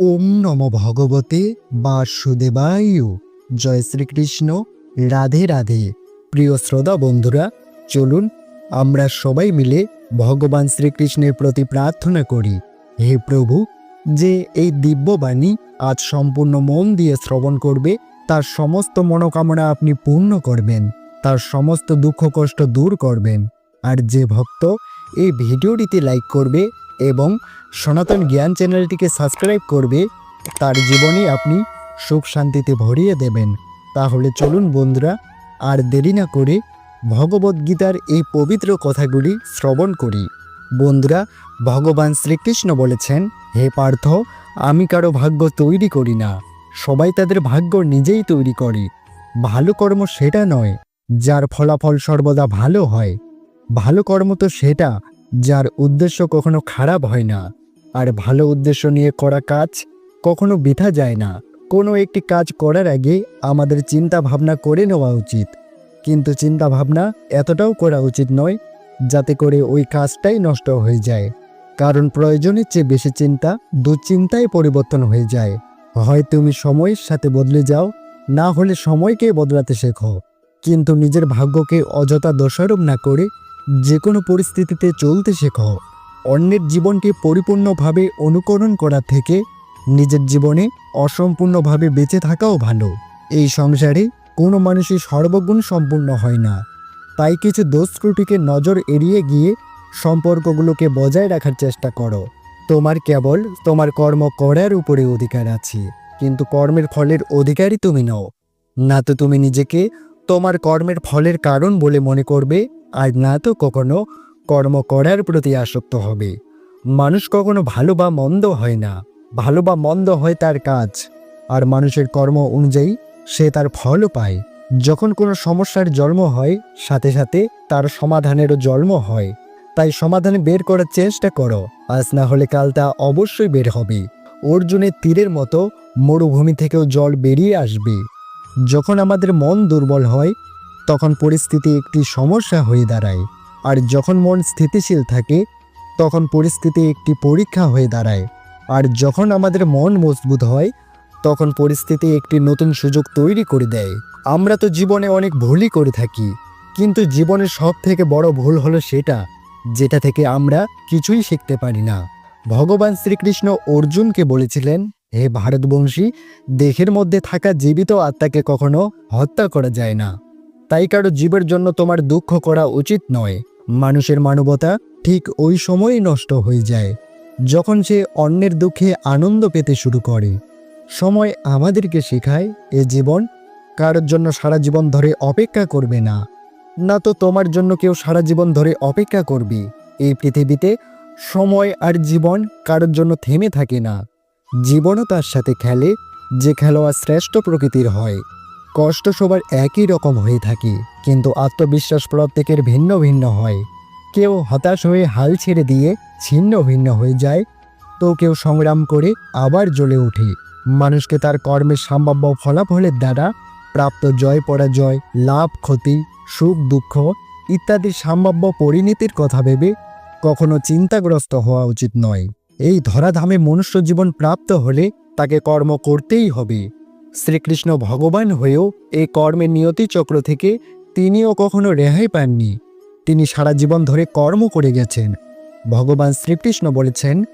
ওম নম ভগবতে বাসুদেবায়ু। জয় শ্রীকৃষ্ণ। রাধে রাধে। প্রিয় শ্রোতা বন্ধুরা, চলুন আমরা সবাই মিলে ভগবান শ্রীকৃষ্ণের প্রতি প্রার্থনা করি। হে প্রভু, যে এই দিব্যবাণী আজ সম্পূর্ণ মন দিয়ে শ্রবণ করবে, তার সমস্ত মনোকামনা আপনি পূর্ণ করবেন, তার সমস্ত দুঃখ কষ্ট দূর করবেন। আর যে ভক্ত এই ভিডিওটিতে লাইক করবে এবং সনাতন জ্ঞান চ্যানেলটিকে সাবস্ক্রাইব করবে, তার জীবনে আপনি সুখ শান্তিতে ভরিয়ে দেবেন। তাহলে চলুন বন্ধুরা, আর দেরি না করে ভগবদ্গীতার এই পবিত্র কথাগুলি শ্রবণ করি। বন্ধুরা, ভগবান শ্রীকৃষ্ণ বলেছেন, হে পার্থ, আমি কারও ভাগ্য তৈরি করি না। সবাই তাদের ভাগ্য নিজেই তৈরি করে। ভালো কর্ম সেটা নয়, যার ফলাফল সর্বদা ভালো হয়। ভালো কর্ম তো সেটা, যার উদ্দেশ্য কখনো খারাপ হয় না। আর ভালো উদ্দেশ্য নিয়ে করা কাজ কখনো বৃথা যায় না। কোনো একটি কাজ করার আগে আমাদের চিন্তা ভাবনা করে নেওয়া উচিত। কিন্তু চিন্তা ভাবনা এতটাও করা উচিত নয়, যাতে করে ওই কাজটাই নষ্ট হয়ে যায়। কারণ প্রয়োজনের চেয়ে বেশি চিন্তা দুশ্চিন্তায় পরিবর্তন হয়ে যায়। হয় তুমি সময়ের সাথে বদলে যাও, না হলে সময়কে বদলাতে শেখো। কিন্তু নিজের ভাগ্যকে অযথা দোষারোপ না করে যে কোনো পরিস্থিতিতে চলতে শেখো। অন্যের জীবনকে পরিপূর্ণভাবে অনুকরণ করা থেকে নিজের জীবনে অসম্পূর্ণভাবে বেঁচে থাকাও ভালো। এই সংসারে কোনো মানুষই সর্বগুণ সম্পূর্ণ হয় না। তাই কিছু দোষ ত্রুটিকে নজর এড়িয়ে গিয়ে সম্পর্কগুলোকে বজায় রাখার চেষ্টা করো। তোমার কেবল তোমার কর্ম করার উপরে অধিকার আছে, কিন্তু কর্মের ফলের অধিকারই তুমি নও। না তো তুমি নিজেকে তোমার কর্মের ফলের কারণ বলে মনে করবে আর না তো কখনো কর্ম করার প্রতি আসক্ত হবে। মানুষ কখনো ভালো বা মন্দ হয় না। ভালো বা মন্দ হয় তার কাজ। আর মানুষের কর্ম অনুযায়ী সে তার ফলও পায়। যখন কোনো সমস্যার জন্ম হয়, সাথে সাথে তার সমাধানেরও জন্ম হয়। তাই সমাধান বের করার চেষ্টা করো। আজ না হলে কাল তা অবশ্যই বের হবে। অর্জুনের তীরের মতো মরুভূমি থেকেও জল বেরিয়ে আসবে। যখন আমাদের মন দুর্বল হয় তখন পরিস্থিতি একটি সমস্যা হয়ে দাঁড়ায়। আর যখন মন স্থিতিশীল থাকে, তখন পরিস্থিতি একটি পরীক্ষা হয়ে দাঁড়ায়। আর যখন আমাদের মন মজবুত হয়, তখন পরিস্থিতি একটি নতুন সুযোগ তৈরি করে দেয়। আমরা তো জীবনে অনেক ভুলই করে থাকি, কিন্তু জীবনের সব থেকে বড় ভুল হলো সেটা, যেটা থেকে আমরা কিছুই শিখতে পারি না। ভগবান শ্রীকৃষ্ণ অর্জুনকে বলেছিলেন, হে ভারতবংশী, দেহের মধ্যে থাকা জীবিত আত্মাকে কখনো হত্যা করা যায় না। তাই কারও জীবের জন্য তোমার দুঃখ করা উচিত নয়। মানুষের মানবতা ঠিক ওই সময়ই নষ্ট হয়ে যায়, যখন সে অন্যের দুঃখে আনন্দ পেতে শুরু করে। সময় আমাদেরকে শেখায় এ জীবন কারোর জন্য সারা জীবন ধরে অপেক্ষা করবে না। না তো তোমার জন্য কেউ সারা জীবন ধরে অপেক্ষা করবে। এই পৃথিবীতে সময় আর জীবন কারোর জন্য থেমে থাকে না। জীবনও তার সাথে খেলে, যে খেলোয়াড় শ্রেষ্ঠ প্রকৃতির হয়। কষ্ট সবার একই রকম হয়ে থাকে, কিন্তু আত্মবিশ্বাস প্রত্যেকের ভিন্ন ভিন্ন হয়। কেউ হতাশ হয়ে হাল ছেড়ে দিয়ে ছিন্ন ভিন্ন হয়ে যায়, তো কেউ সংগ্রাম করে আবার জ্বলে ওঠে। মানুষকে তার কর্মের সম্ভাব্য ফলাফলের দ্বারা প্রাপ্ত জয়, পরাজয়, লাভ, ক্ষতি, সুখ, দুঃখ ইত্যাদি সম্ভাব্য পরিণতির কথা ভেবে কখনো চিন্তাগ্রস্ত হওয়া উচিত নয়। এই ধরাধামে মনুষ্য জীবন প্রাপ্ত হলে তাকে কর্ম করতেই হবে। শ্রীকৃষ্ণ ভগবান হয়েও এই কর্মের নিয়তি চক্র থেকে তিনিও কখনো রেহাই পাননি। তিনি সারা জীবন ধরে কর্ম করে গেছেন। ভগবান শ্রীকৃষ্ণ বলেছেন,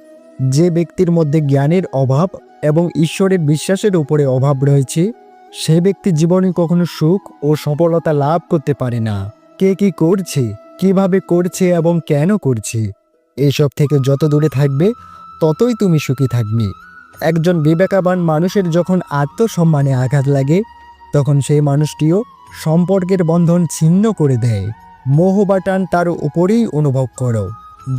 যে ব্যক্তির মধ্যে জ্ঞানের অভাব এবং ঈশ্বরের বিশ্বাসের উপরে অভাব রয়েছে, সে ব্যক্তি জীবনে কখনো সুখ ও সফলতা লাভ করতে পারে না। কে কি করছে, কীভাবে করছে এবং কেন করছে, এসব থেকে যত দূরে থাকবে, ততই তুমি সুখী থাকবে। একজন বিবেকাবান মানুষের যখন আত্মসম্মানে আঘাত লাগে, তখন সেই মানুষটিও সম্পর্কের বন্ধন ছিন্ন করে দেয়। মোহ বা টান তার উপরেই অনুভব করো,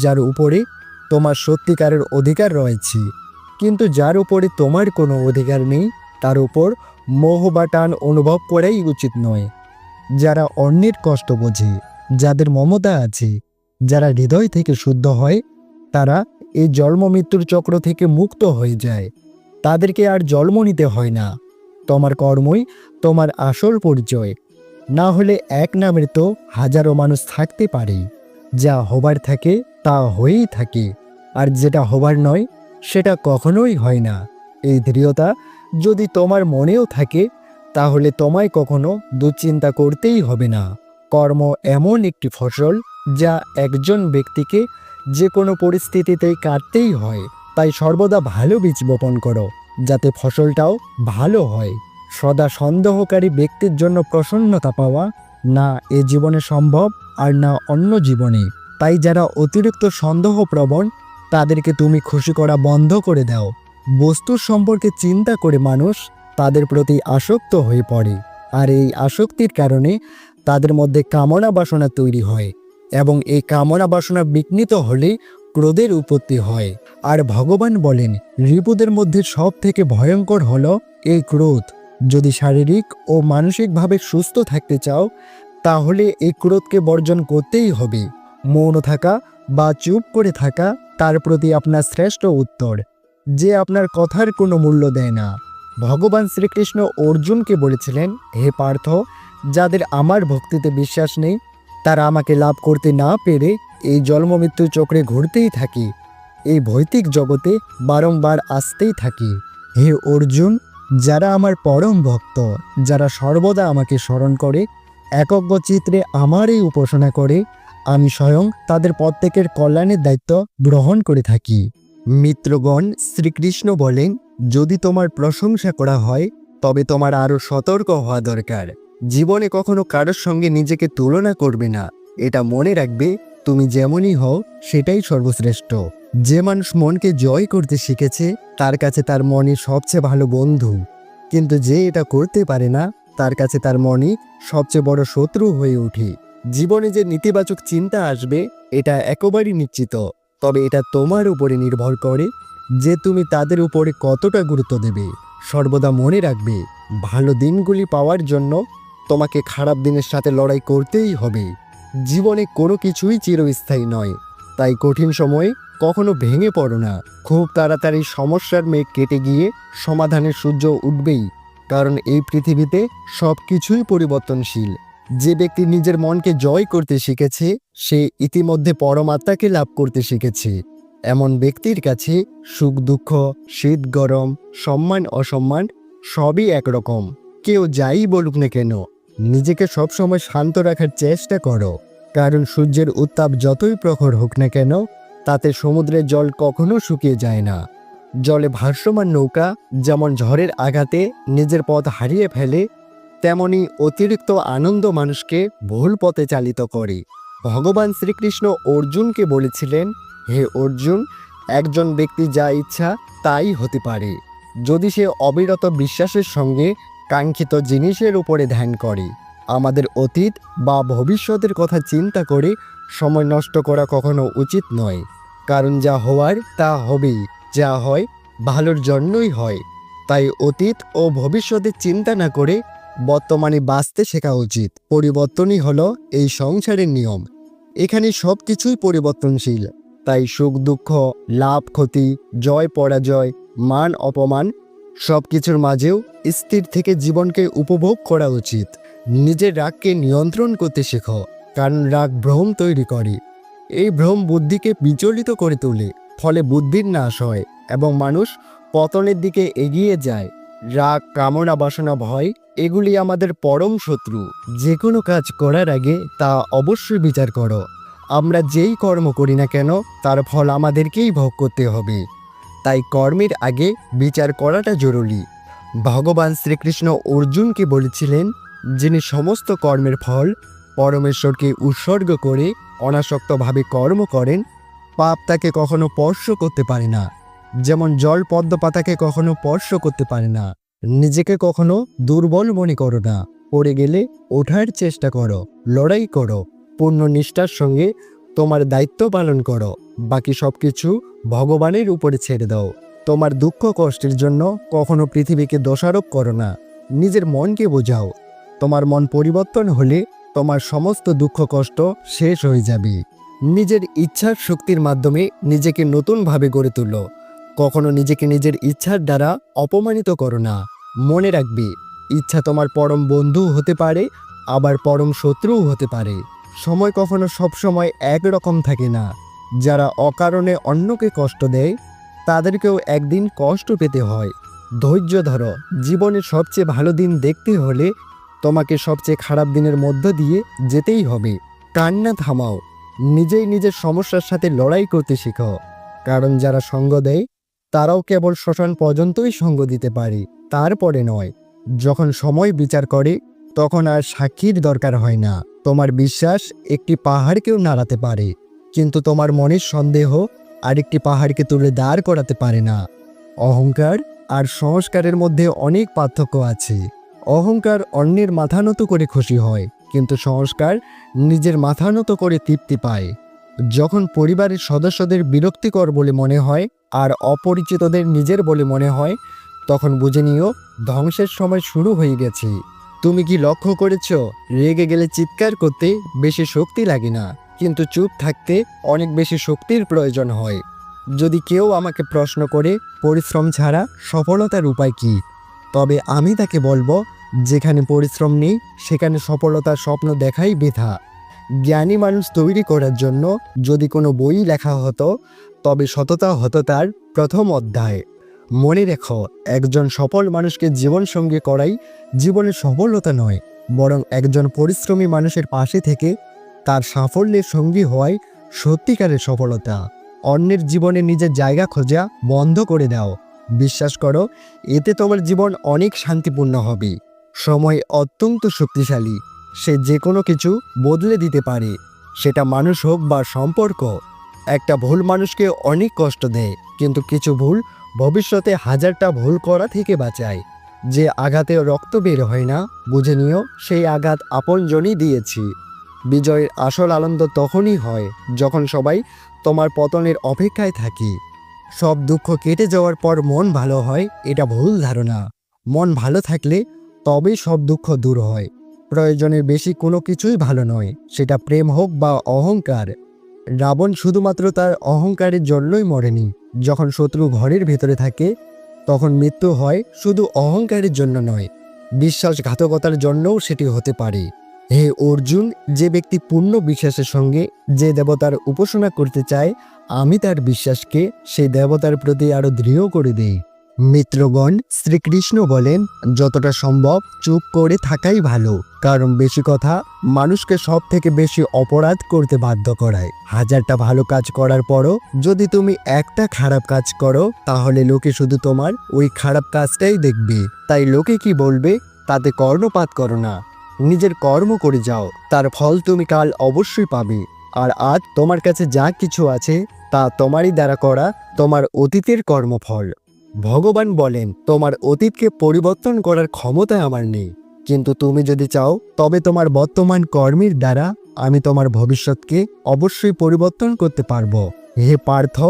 যার উপরে তোমার সত্যিকারের অধিকার রয়েছে। কিন্তু যার উপরে তোমার কোনো অধিকার নেই, তার উপর মোহ বা টান অনুভব করাই উচিত নয়। যারা অন্যের কষ্ট বোঝে, যাদের মমতা আছে, যারা হৃদয় থেকে শুদ্ধ হয়, তারা এই জন্ম মৃত্যুর চক্র থেকে মুক্ত হয়ে যায়। তাদেরকে আর জন্ম নিতে হয় না। তোমার কর্মই তোমার আসল পরিচয়। না হলে এক নামের তো হাজারো মানুষ থাকতে পারে। যা হবার থাকে তা হয়েই থাকে। আর যেটা হবার নয়, সেটা কখনোই হয় না। এই দৃঢ়তা যদি তোমার মনেও থাকে, তাহলে তোমায় কখনো দুশ্চিন্তা করতেই হবে না। কর্ম এমন একটি ফসল যা একজন ব্যক্তিকে যে কোনো পরিস্থিতিতেই কাটতেই হয়, তাই সর্বদা ভালো বীজ বপন করো, যাতে ফসলটাও ভালো হয়। সদা সন্দেহকারী ব্যক্তির জন্য প্রসন্নতা পাওয়া না এ জীবনে সম্ভব আর না অন্য জীবনে। তাই যারা অতিরিক্ত সন্দেহপ্রবণ, তাদেরকে তুমি খুশি করা বন্ধ করে দাও। বস্তুর সম্পর্কে চিন্তা করে মানুষ তাদের প্রতি আসক্ত হয়ে পড়ে, আর এই আসক্তির কারণে তাদের মধ্যে কামনা বাসনা তৈরি হয়। এবং এই কামনা বাসনা বিঘ্নিত হলে ক্রোধের উৎপত্তি হয়। আর ভগবান বলেন, রিপুদের মধ্যে সব থেকে ভয়ঙ্কর হল এই ক্রোধ। যদি শারীরিক ও মানসিকভাবে সুস্থ থাকতে চাও, তাহলে এই ক্রোধকে বর্জন করতেই হবে। মৌন থাকা বা চুপ করে থাকা, তার প্রতি আপনার শ্রেষ্ঠ উত্তর। যে আপনার কথার কোনো মূল্য দেয় না। ভগবান শ্রীকৃষ্ণ অর্জুনকে বলেছিলেন, হে পার্থ, যাদের আমার ভক্তিতে বিশ্বাস নেই তারা আমাকে লাভ করতে না পেরে এই জন্মমৃত্যু চক্রে ঘুরতেই থাকি। এই ভৌতিক জগতে বারংবার আসতেই থাকি। হে অর্জুন, যারা আমার পরম ভক্ত, যারা সর্বদা আমাকে স্মরণ করে, একজ্ঞ চিত্রে আমারই উপাসনা করে, আমি স্বয়ং তাদের প্রত্যেকের কল্যাণের দায়িত্ব গ্রহণ করে থাকি। মিত্রগণ, শ্রীকৃষ্ণ বলেন, যদি তোমার প্রশংসা করা হয়, তবে তোমার আরও সতর্ক হওয়া দরকার। জীবনে কখনো কারোর সঙ্গে নিজেকে তুলনা করবে না। এটা মনে রাখবে, তুমি যেমনই হও, সেটাই সর্বশ্রেষ্ঠ। যে মানুষ মনকে জয় করতে শিখেছে, তার কাছে তার মনে সবচেয়ে ভালো বন্ধু। কিন্তু যে এটা করতে পারে না, তার কাছে তার মনই সবচেয়ে বড় শত্রু হয়ে ওঠে। জীবনে যে নেতিবাচক চিন্তা আসবে, এটা একেবারেই নিশ্চিত। তবে এটা তোমার উপরে নির্ভর করে যে তুমি তাদের উপরে কতটা গুরুত্ব দেবে। সর্বদা মনে রাখবে, ভালো দিনগুলি পাওয়ার জন্য তোমাকে খারাপ দিনের সাথে লড়াই করতেই হবে। জীবনে কোনো কিছুই চিরস্থায়ী নয়। তাই কঠিন সময়ে কখনো ভেঙে পড়ো না। খুব তাড়াতাড়ি সমস্যার মেঘ কেটে গিয়ে সমাধানের সূর্য উঠবেই। কারণ এই পৃথিবীতে সব কিছুই পরিবর্তনশীল। যে ব্যক্তি নিজের মনকে জয় করতে শিখেছে, সে ইতিমধ্যে পরমাত্মাকে লাভ করতে শিখেছে। এমন ব্যক্তির কাছে সুখ, দুঃখ, শীত, গরম, সম্মান, অসম্মান সবই একরকম। কেউ যাই বলুক না কেন নিজেকে সবসময় শান্ত রাখার চেষ্টা করো, কারণ সূর্যের উত্তাপ যতই প্রখর হোক না কেন, তাতে সমুদ্রের জল কখনো শুকিয়ে যায় না। জলে ভাসমান নৌকা, যেমন ঝড়ের আঘাতে নিজের পথ হারিয়ে ফেলে, তেমনি অতিরিক্ত আনন্দ মানুষকে ভুল পথে চালিত করে। ভগবান শ্রীকৃষ্ণ অর্জুনকে বলেছিলেন, হে অর্জুন, একজন ব্যক্তি যা ইচ্ছা তাই হতে পারে। যদি সে অবিরত বিশ্বাসের সঙ্গে কাঙ্ক্ষিত জিনিসের উপরে ধ্যান করে। আমাদের অতীত বা ভবিষ্যতের কথা চিন্তা করে সময় নষ্ট করা কখনো উচিত নয়। কারণ যা হওয়ার তা হবেই, যা হয় ভালোর জন্যই হয়। তাই অতীত ও ভবিষ্যতের চিন্তা না করে বর্তমানে বাঁচতে শেখা উচিত। পরিবর্তনই হলো এই সংসারের নিয়ম। এখানে সব কিছুই পরিবর্তনশীল। তাই সুখ দুঃখ লাভ ক্ষতি জয় পরাজয় মান অপমান সব কিছুর মাঝেও স্থির থেকে জীবনকে উপভোগ করা উচিত। নিজের রাগকে নিয়ন্ত্রণ করতে শেখো, কারণ রাগ ভ্রম তৈরি করে। এই ভ্রম বুদ্ধিকে বিচলিত করে তোলে, ফলে বুদ্ধির নাশ হয় এবং মানুষ পতনের দিকে এগিয়ে যায়। রাগ, কামনা, বাসনা, ভয়, এগুলি আমাদের পরম শত্রু। যে কোনো কাজ করার আগে তা অবশ্যই বিচার করো। আমরা যেই কর্ম করি না কেন, তার ফল আমাদেরকেই ভোগ করতে হবে। তাই কর্মের আগে বিচার করাটা জরুরি। ভগবান শ্রীকৃষ্ণ অর্জুনকে বলেছিলেন যিনি সমস্ত কর্মের ফল পরমেশ্বরকে উৎসর্গ করে অনাসক্তভাবে কর্ম করেন, পাপ তাকে কখনো স্পর্শ করতে পারে না। যেমন জল পদ্ম পাতাকে কখনো স্পর্শ করতে পারে না। নিজেকে কখনো দুর্বল মনে করো না। পড়ে গেলে ওঠার চেষ্টা করো, লড়াই করো, পূর্ণ নিষ্ঠার সঙ্গে তোমার দায়িত্ব পালন করো, বাকি সব কিছু ভগবানের উপরে ছেড়ে দাও। তোমার দুঃখ কষ্টের জন্য কখনো পৃথিবীকে দোষারোপ করো না, নিজের মনকে বোঝাও। তোমার মন পরিবর্তন হলে তোমার সমস্ত দুঃখ কষ্ট শেষ হয়ে যাবে। নিজের ইচ্ছার শক্তির মাধ্যমে নিজেকে নতুনভাবে গড়ে তুলো। কখনো নিজেকে নিজের ইচ্ছার দ্বারা অপমানিত করো না। মনে রাখবে, ইচ্ছা তোমার পরম বন্ধু হতে পারে, আবার পরম শত্রুও হতে পারে। সময় কখনো সবসময় একরকম থাকে না। যারা অকারণে অন্যকে কষ্ট দেয়, তাদেরকেও একদিন কষ্ট পেতে হয়। ধৈর্য ধরো, জীবনের সবচেয়ে ভালো দিন দেখতে হলে তোমাকে সবচেয়ে খারাপ দিনের মধ্য দিয়ে যেতেই হবে। কান্না থামাও, নিজেই নিজের সমস্যার সাথে লড়াই করতে শেখো। কারণ যারা সঙ্গ দেয়, তারাও কেবল শ্মশান পর্যন্তই সঙ্গ দিতে পারে, তারপরে নয়, যখন সময় বিচার করে তখন আর সাক্ষীর দরকার হয় না। তোমার বিশ্বাস, একটি পাহাড়কেও নাড়াতে পারে। কিন্তু তোমার মনের সন্দেহ আরেকটি পাহাড়কে তুলে দাঁড় করাতে পারে না। অহংকার আর সংস্কারের মধ্যে অনেক পার্থক্য আছে। অহংকার অন্যের মাথা নত করে খুশি হয়, কিন্তু সংস্কার নিজের মাথা নত করে তৃপ্তি পায়। যখন পরিবারের সদস্যদের বিরক্তিকর বলে মনে হয় আর অপরিচিতদের নিজের বলে মনে হয়, তখন বুঝে নিও, ধ্বংসের সময় শুরু হয়ে গেছে। তুমি কি লক্ষ্য করেছ? রেগে গেলে চিৎকার করতে বেশি শক্তি লাগে না। কিন্তু চুপ থাকতে অনেক বেশি শক্তির প্রয়োজন হয়। যদি কেউ আমাকে প্রশ্ন করে, পরিশ্রম ছাড়া সফলতার উপায় কি? তবে আমি তাকে বলব, যেখানে পরিশ্রম নেই, সেখানে সফলতার স্বপ্ন দেখাই বৃথা। জ্ঞানী মানুষ তৈরি করার জন্য যদি কোনো বই লেখা হতো, তবে সততা হতো তার প্রথম অধ্যায়। মনে রেখো, একজন সফল মানুষকে জীবন সঙ্গী করাই জীবনের সফলতা নয়, বরং একজন পরিশ্রমী মানুষের পাশে থেকে তার সাফল্যের সঙ্গী হওয়াই সত্যিকারের সফলতা। অন্যের জীবনে নিজের জায়গা খোঁজা বন্ধ করে দাও। বিশ্বাস করো, এতে তোমার জীবন অনেক শান্তিপূর্ণ হবে। সময় অত্যন্ত শক্তিশালী, সে যে কোনো কিছু বদলে দিতে পারে, সেটা মানুষ হোক বা সম্পর্ক। একটা ভুল মানুষকে অনেক কষ্ট দেয়, কিন্তু কিছু ভুল ভবিষ্যতে হাজারটা ভুল করা থেকে বাঁচায়। যে আঘাতে রক্ত বের হয় না, বুঝে নিও, সেই আঘাত আপনজনই দিয়েছি। বিজয়ের আসল আনন্দ তখনই হয় যখন সবাই তোমার পতনের অপেক্ষায় থাকি। সব দুঃখ কেটে যাওয়ার পর মন ভালো হয়, এটা ভুল ধারণা। মন ভালো থাকলে তবেই সব দুঃখ দূর হয়। প্রয়োজনের বেশি কোনো কিছুই ভালো নয়, সেটা প্রেম হোক বা অহংকার। রাবণ শুধুমাত্র তার অহংকারের জন্যই মরেনি। যখন শত্রু ঘরের ভেতরে থাকে, তখন মৃত্যু হয় শুধু অহংকারের জন্য নয়, বিশ্বাসঘাতকতার জন্যও সেটি হতে পারে। হে অর্জুন, যে ব্যক্তি পূর্ণ বিশ্বাসের সঙ্গে যে দেবতার উপাসনা করতে চায়, আমি তার বিশ্বাসকে সেই দেবতার প্রতি আরও দৃঢ় করে দেই। মিত্রগণ শ্রীকৃষ্ণ বলেন, যতটা সম্ভব চুপ করে থাকাই ভালো, কারণ বেশি কথা মানুষকে সব থেকে বেশি অপরাধ করতে বাধ্য করায়। হাজারটা ভালো কাজ করার পরও যদি তুমি একটা খারাপ কাজ করো, তাহলে লোকে শুধু তোমার ওই খারাপ কাজটাই দেখবে। তাই লোকে কি বলবে? তাতে কর্ণপাত করো না। নিজের কর্ম করে যাও, তার ফল তুমি কাল অবশ্যই পাবে। আর আজ তোমার কাছে যা কিছু আছে, তা তোমারই দ্বারা করা তোমার অতীতের কর্মফল। ভগবান বলেন, তোমার অতীতকে পরিবর্তন করার ক্ষমতা আমার নেই। কিন্তু তুমি যদি চাও, তবে তোমার বর্তমান কর্মের দ্বারা আমি তোমার ভবিষ্যৎকে অবশ্যই পরিবর্তন করতে পারব। হে পার্থ,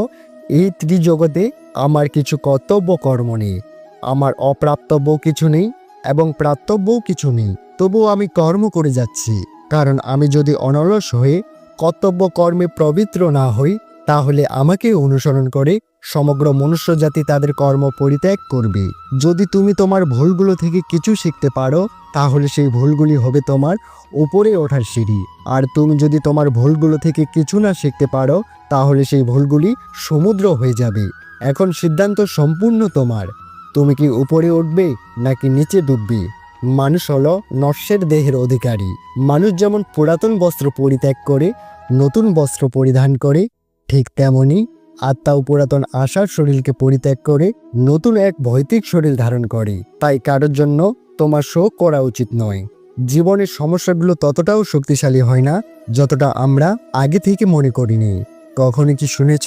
এই ত্রিজগতে আমার কিছু কর্তব্য কর্ম নেই। আমার অপ্রাপ্তব্য কিছু নেই এবং প্রাপ্তব্যও কিছু নেই। তবুও আমি কর্ম করে যাচ্ছি। কারণ আমি যদি অনলস হয়ে কর্তব্য কর্মে পবিত্র না হই, তাহলে আমাকে অনুসরণ করে সমগ্র মনুষ্য জাতি তাদের কর্ম পরিত্যাগ করবে। যদি তুমি তোমার ভুলগুলো থেকে কিছু শিখতে পারো, তাহলে সেই ভুলগুলি হবে তোমার উপরে ওঠার সিঁড়ি। আর তুমি যদি তোমার ভুলগুলো থেকে কিছু না শিখতে পারো, তাহলে সেই ভুলগুলি সমুদ্র হয়ে যাবে। এখন সিদ্ধান্ত সম্পূর্ণ তোমার। তুমি কি উপরে উঠবে, নাকি নিচে ডুববে? মানুষ হলো নস্যের দেহের অধিকারী। মানুষ যেমন পুরাতন বস্ত্র পরিত্যাগ করে, নতুন বস্ত্র পরিধান করে, ঠিক তেমনি আত্মাও পুরাতন আশার শরীরকে পরিত্যাগ করে নতুন এক ভৌতিক শরীর ধারণ করে। তাই কারোর জন্য তোমার শোক করা উচিত নয়। জীবনের সমস্যাগুলো ততটাও শক্তিশালী হয় না যতটা আমরা আগে থেকে মনে করিনি। কখনো কি শুনেছ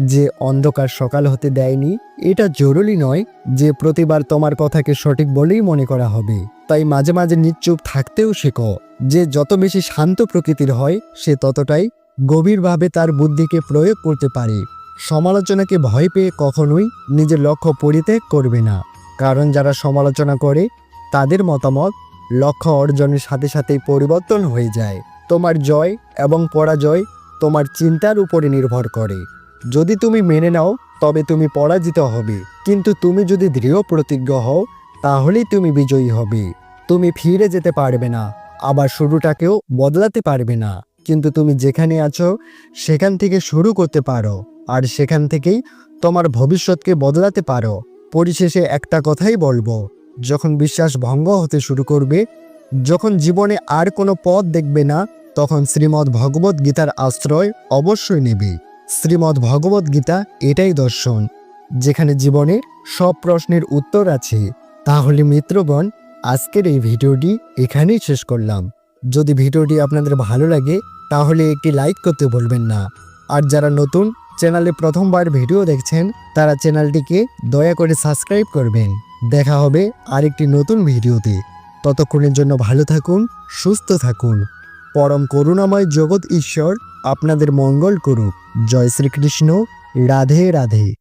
যে অন্ধকার সকাল হতে দেয়নি? এটা জরুরি নয় যে প্রতিবার তোমার কথাকে সঠিক বলেই মনে করা হবে। তাই মাঝে মাঝে নিশ্চুপ থাকতেও শেখো যে যত বেশি শান্ত প্রকৃতির হয় সে ততটাই গভীরভাবে তার বুদ্ধিকে প্রয়োগ করতে পারে। সমালোচনাকে ভয় পেয়ে কখনোই নিজের লক্ষ্য পরিত্যাগ করবে না। কারণ যারা সমালোচনা করে, তাদের মতামত, লক্ষ্য অর্জনের সাথে সাথেই পরিবর্তন হয়ে যায়। তোমার জয় এবং পরাজয় তোমার চিন্তার উপরে নির্ভর করে। যদি তুমি মেনে নাও, তবে তুমি পরাজিত হবে। কিন্তু তুমি যদি দৃঢ় প্রতিজ্ঞ হও, তাহলেই তুমি বিজয়ী হবে। তুমি ফিরে যেতে পারবে না, আবার শুরুটাকেও বদলাতে পারবে না। কিন্তু তুমি যেখানে আছো, সেখান থেকে শুরু করতে পারো আর সেখান থেকেই তোমার ভবিষ্যৎকে বদলাতে পারো। পরিশেষে একটা কথাই বলব, যখন বিশ্বাস ভঙ্গ হতে শুরু করবে, যখন জীবনে আর কোনো পথ দেখবে না, তখন শ্রীমদ্ ভগবত গীতার আশ্রয় অবশ্যই নেবে। শ্রীমদ্ ভগবত গীতা এটাই দর্শন, যেখানে জীবনের সব প্রশ্নের উত্তর আছে। তাহলে মিত্রগণ, আজকের এই ভিডিওটি এখানেই শেষ করলাম। যদি ভিডিওটি আপনাদের ভালো লাগে, তাহলে একটি লাইক করতে বলবেন না। আর যারা নতুন, চ্যানেলে প্রথমবার ভিডিও দেখছেন, তারা চ্যানেলটিকে দয়া করে সাবস্ক্রাইব করবেন। দেখা হবে আরেকটি নতুন ভিডিওতে। ততক্ষণের জন্য ভালো থাকুন, সুস্থ থাকুন। পরম করুণাময় জগৎ ঈশ্বর আপনাদের মঙ্গল করুক। জয় শ্রীকৃষ্ণ। রাধে রাধে।